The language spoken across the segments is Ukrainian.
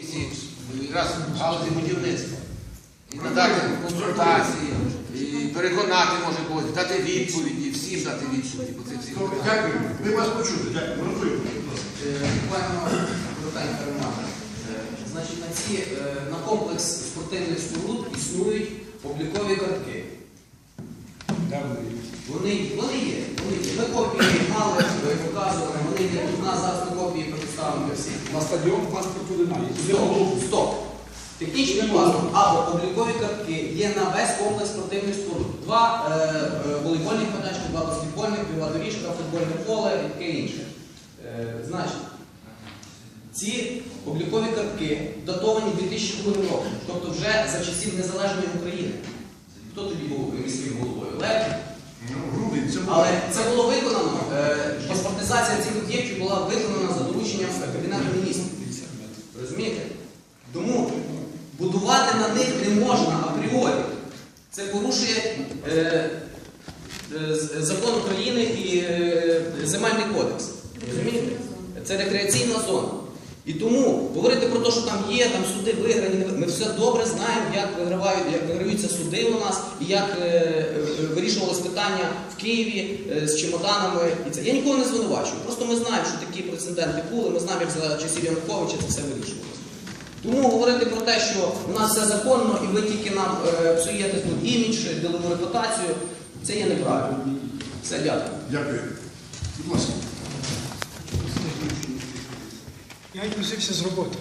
Всі в галузі будівництва. І надати консультації, і переконати може когось, дати відповіді, всім дати відповіді по цих всіх Добре. Дякую. Ми вас почули. Дякую. Е, Буквально питання перемагає. Значить, на ці е, на комплекс спортивних споруд існують облікові картки. Вони, вони є, вони є. Ми копії мали, показували, вони є. Тут у нас зараз ми копії представимо всіх. На стадіон паспорту немає. Стоп. Технічний паспорт або облікові картки є на весь комплекс спортивних споруд. Два е, е, волейбольних майданчики, два баскетбольних, біла доріжка, футбольне поле і таке інше. Е, значить, ці облікові картки датовані 2002 роком, тобто вже за часів незалежної України. Хто тоді був міським головою? Лев? Ну. Але це було виконано. Е, паспортизація цих об'єктів була виконана за дорученням Кабінету міністрів. Розумієте? Тому будувати на них не можна апріорі. Це порушує е, е, закон України і е, земельний кодекс. Розумієте? Це рекреаційна зона. І тому говорити про те, що там є, там суди виграні, ми все добре знаємо, як вигравають, як виграються суди у нас, і як е, е, вирішувалось питання в Києві е, з чемоданами. І це. Я нікого не звинувачую. Просто ми знаємо, що такі прецеденти були, ми знаємо, як за часів Януковича це все вирішувалося. Тому говорити про те, що у нас все законно і ви тільки нам е, псуєте тут імідж, ділову репутацію, це є неправильно. Все, дякую. Дякую. Будь ласка. Я відпустився з роботи.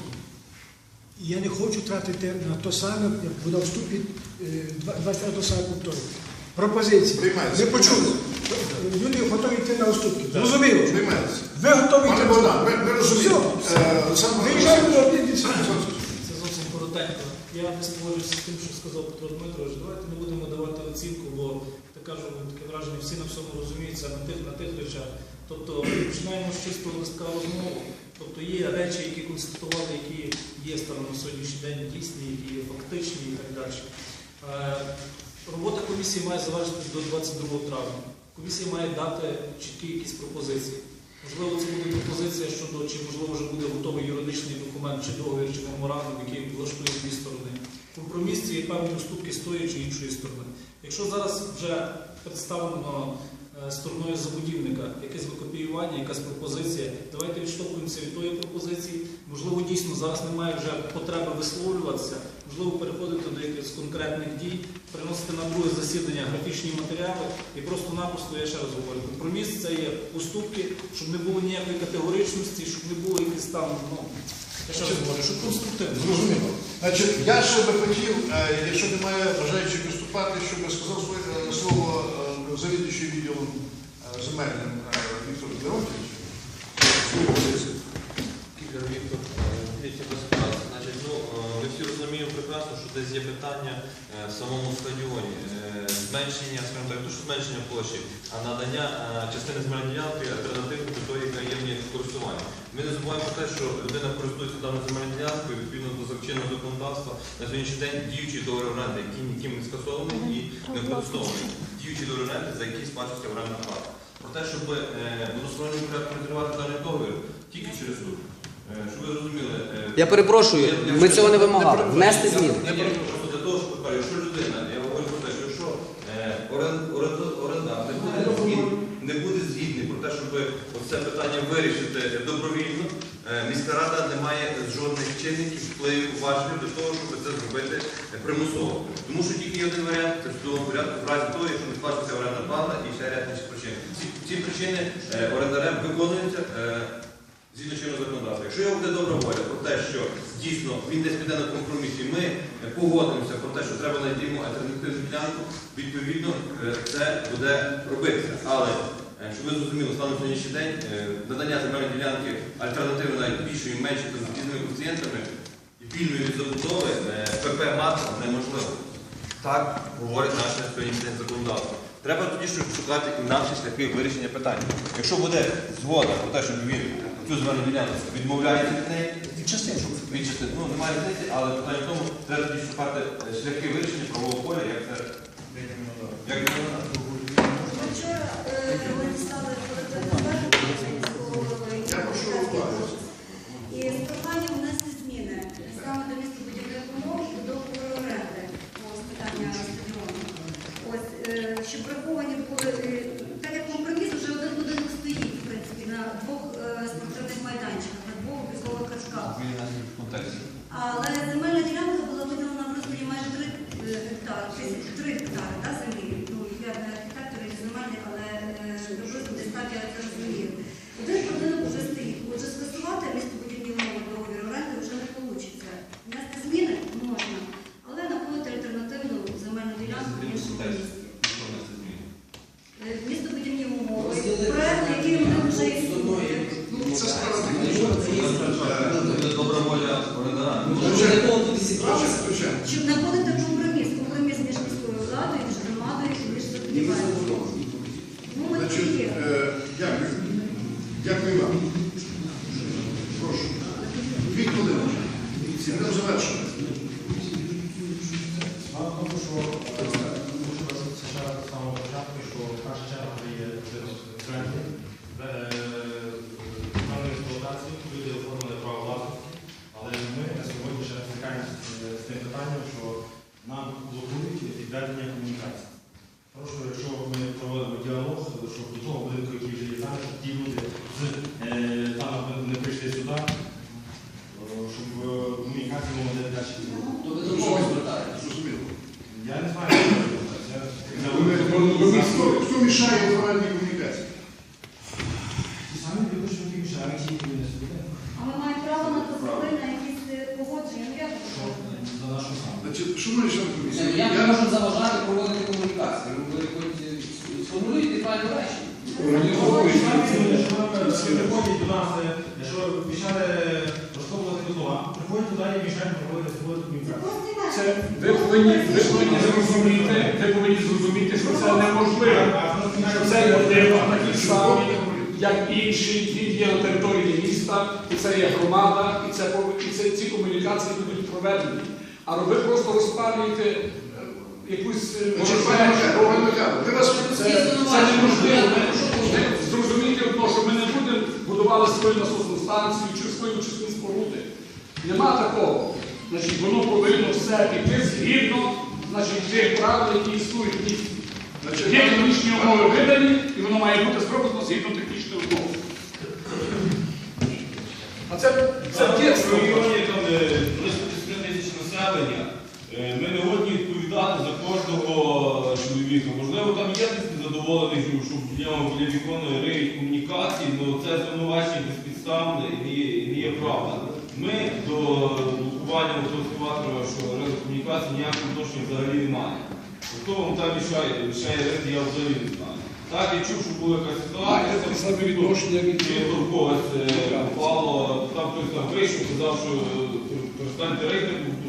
І я не хочу тратити на то саме, як буде вступі 24 саме повторю. Пропозиції. Приймається. Ви почули. Люди готові йти на уступки. Приймається. Ви готові йти на Богдан, уступки. ви, розумієте. Все. Е, Олександр Виїжджаємо до Володимирович. 1 Це зовсім коротенько. Я не спогоджуюся з тим, що сказав Петро Дмитрович. Давайте не будемо давати оцінку, бо так кажу, таке враження, всі на всьому розуміються на тих на тих речах. Тобто починаємо з чистого листка розмову. Тобто є речі, які констатували, які є станом на сьогоднішній день дійсні, які є фактичні і так далі. Е, Робота комісії має завершитися до 22 травня. Комісія має дати чіткі якісь пропозиції. Можливо, це буде пропозиція щодо, чи можливо вже буде готовий юридичний документ, чи договір, чи меморандум, який влаштує дві сторони. Компроміс це є певні уступки з тої чи іншої сторони. Якщо зараз вже представлено стороною забудівника якесь викопіювання, якась пропозиція, давайте відштовхуємося від тої пропозиції. Можливо, дійсно зараз немає вже потреби висловлюватися, можливо, переходити до якихось конкретних дій, приносити на друге засідання графічні матеріали і просто-напросто, я ще раз говорю, компроміс це є уступки, щоб не було ніякої категоричності, щоб не було якихось там, ну, я ще раз говорю, щоб конструктивно. Зрозуміло. Значить, я ще би хотів, е, якщо немає бажаючих виступати, щоб сказав своє е, слово е, завідуючий відділом е, земельним е, Віктор Леонтьович. Слово десь. Кіпер Віктор, дивіться без. Значить, ну, е, ми всі розуміємо прекрасно, що десь є питання е, в самому стадіоні. Е, Зменшення, скажімо так, не то, що зменшення площі, а надання е, частини земельної ділянки альтернативної до тої, яка є в ній в користуванні. Ми не забуваємо про те, що людина користується даною земельною ділянкою відповідно до законного законодавства на сьогоднішній день діючий договір оренди, який ніким не скасований і не використовуваний. Діючий договір оренди, за який сплачується орендна плата. Про те, щоб е, в односторонньому порядку розірвати даний договір тільки через суд. Е, Щоб ви розуміли, е, Я перепрошую, ми цього не вимагали. Внести зміни. я перепрошую, для того, щоб тепер, якщо людина, я говорю про те, що якщо орен- орен- орендар не буде згідний, не буде згідний про те, щоб це питання вирішити добровільно, міська рада не має жодних чинників, впливів, важливих для того, щоб це зробити е, примусово. Тому що тільки є один варіант, це в судовому порядку, в разі того, якщо не сплачується орендна плата і ще ряд інших причин. Ці, ці причини е, орендарем виконуються. е, Згідно чинного законодавства. Якщо його буде добра воля про те, що дійсно він десь піде на компроміс, і ми е, погодимося про те, що треба знайти йому альтернативну ділянку, відповідно е, це буде робитися. Але е, щоб ви зрозуміли, станом сьогоднішній день е, надання земельної ділянки альтернативи навіть більшої, меншої з різними коефіцієнтами і вільної забудови е, ПП МАТ неможливо. Так говорить наше сьогоднішнє законодавство. Треба тоді шукати інакші шляхи вирішення питання. Якщо буде згода про те, щоб він цю земельну ділянку відмовляється від неї, від частин, щоб від частин, ну немає різниці, але питання в тому, треба тоді шукати е, шляхи вирішення правового поля, як це як це Ми вчора е, надіслали звернення міського голови Я прошу уваги. і з проханням внести зміни. контексті. Але земельна ділянка була виділена в розмірі майже 3 гектари, 3 гектари да, землі. Ну, я не архітектор і земельний, але е, приблизно десь так я це розумію. Один будинок вже стоїть. Отже, скасувати містобудівні умови договір оренди вже не вийде. Внести зміни можна, але знаходити альтернативну земельну ділянку в іншому місці. Що внести зміни? Е, Містобудівні умови, Розділити проект, який у них вже з одної існує. Ну, це справа Це добра воля орендара. Може, вже до того туди зібралися? Звичайно. Щоб знаходити компроміс, компроміс між міською владою, між громадою і між забудівельником. Ну, от і Значить, є. е, дякую. Дякую вам. Прошу. Дві хвилини. Будемо завершувати. Справа в тому, що е, хочу наголосити ще раз з самого початку, що перша черга є тренді даної експлуатації, люди оформили право власності, але ми на сьогодні ще стикаємося з- з тим питанням, що нам блокують відведення комунікації. Прошу, якщо ми проводимо діалог, щоб до того будинку, який вже є там, щоб ті люди з е, там не прийшли сюди, е, щоб е, комунікація могла далі. То ви до кого звертаєтесь? Зрозуміло. Я не знаю, що це. Я- Хто, хто мішає проведенню комунікації? Ті самі люди, що ті мішають, ті не сюди. А ми маємо право на дозволи на якісь е, погодження. Ну, як Що це? за нашу саму. Значить, шановні члени ну, комісії, Як я ми можемо заважати проводити комунікацію? Ви хоч е, сформулюйте правильно речі. Приходять до нас, е, якщо обіцяли розковувати дозвола, приходять туди і мішають проводити свою комунікацію. Ви повинні, зрозуміти, ви повинні зрозуміти, що це неможливо. Що це людина такі самі, як інші є на території міста, і це є громада, і і це ці комунікації будуть проведені. А ви просто розпалюєте е, якусь е, це, це неможливо. Зрозуміти одно, що ми не будемо будувати свою насосну станцію чи свою очисні споруди. Нема такого. Значить, воно повинно все піти згідно значить, тих правил, які існують. Значить, Є технічні умови видані, і воно має бути зроблено згідно технічних умов. А це, це В дійсно. районі там е, близько 10 тисяч населення. Е, Ми не годні відповідати за кожного чоловіка. Можливо, там є хтось незадоволений, що- в нього біля вікон риють комунікації, але це звинувачення безпідставне і не є- і не є правда. Ми до блокування автоскаватора, що ринок комунікації ніякого відношення взагалі немає. Хто вам там мішає, мішає ринок, я взагалі не знаю. Так, я чув, що була якась ситуація. таке саме відношення від когось е, попало, там хтось там вийшов, казав, що е, перестаньте рейтинг освітлення.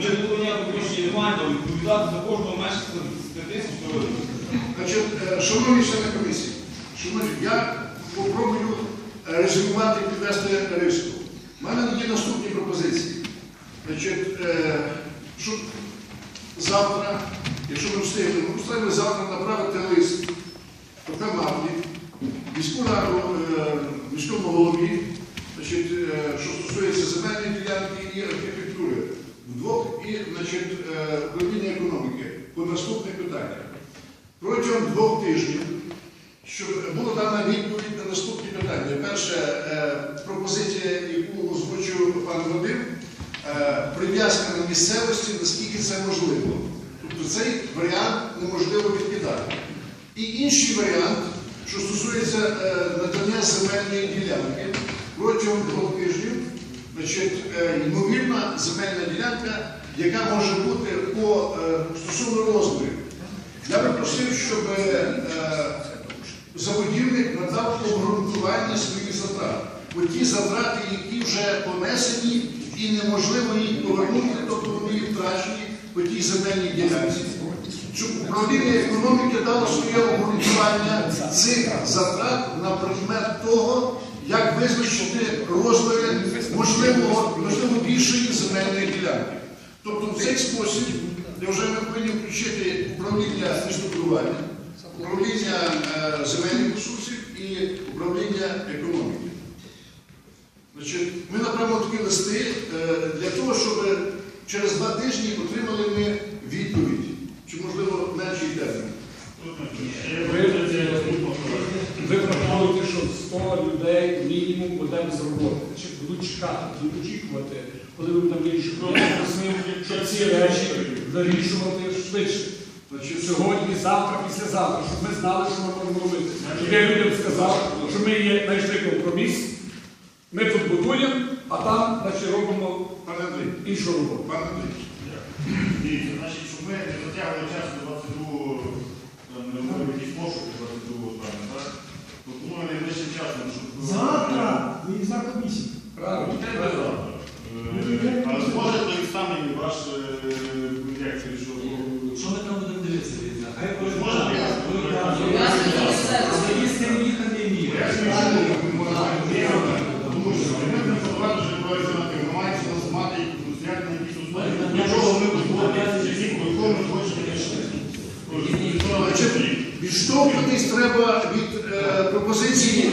Ми такого ніякого рішення не маємо, відповідати за кожного з 100 тисяч. Значить, е, шановні члени комісії, шановні, я попробую е, резюмувати і підвести риску. У мене є наступні пропозиції. Значить, е, щоб завтра, якщо ми встигнемо, ми встигнемо завтра направити лист ПП Мавлі, міському голові, значить, що стосується земельної ділянки і архітектури вдвох, і значить, е, управління економіки по наступних питаннях. Протягом двох тижнів, щоб була дана відповідь на наступні питання. Перше, е, пропозиція, яку озвучив пан Вадим, е, прив'язка на місцевості, наскільки це можливо. Тобто цей варіант неможливо відкидати. І інший варіант, що стосується е, надання земельної ділянки, протягом двох тижнів, значить, е, ймовірна земельна ділянка, яка може бути по е, стосовно розмірів. Я би просив, щоб е, забудівник надав обґрунтування своїх затрат. Бо ті затрати, які вже понесені і неможливо їх повернути, тобто вони є втрачені по тій земельній ділянці. Щоб управління економіки дало своє обґрунтування цих затрат на предмет того, як визначити розміри можливо, можливо більшої земельної ділянки. Тобто в цей спосіб, вже ми повинні включити управління містобудування, управління е, земельних ресурсів і управління економіки. Значить, ми направимо такі листи е, для того, щоб через два тижні отримали ми відповідь, чи можливо менший термін. Ви враховуєте, що 100 людей мінімум буде без роботи. Значить, будуть чекати, будуть очікувати, коли ви там вирішуєте. Я просив, що ці речі вирішувати швидше. Значить, сьогодні, завтра, післязавтра, щоб ми знали, що ми можемо робити. Щоб я людям сказав, що ми є знайшли компроміс, ми тут будуємо, а там значить, робимо іншу роботу. пане Андрій. Дивіться, значить, щоб ми не затягли час до 22-го, там, не робили якісь пошуки 22-го травня, так? Пропоную найближчим часом, щоб... Завтра виїзна комісія. Правильно? Треба завтра. Е, Але зможе той самий ваш е, як це, що... Що ми там будемо дивитися? Зможе Тому що ми не побачили, що відбувається на тим. Ми маємо мати як на якісь условия. Нічого ми будемо часів, по якому ми хочемо рішити. Значить, відштовхуватись треба від е, пропозиції.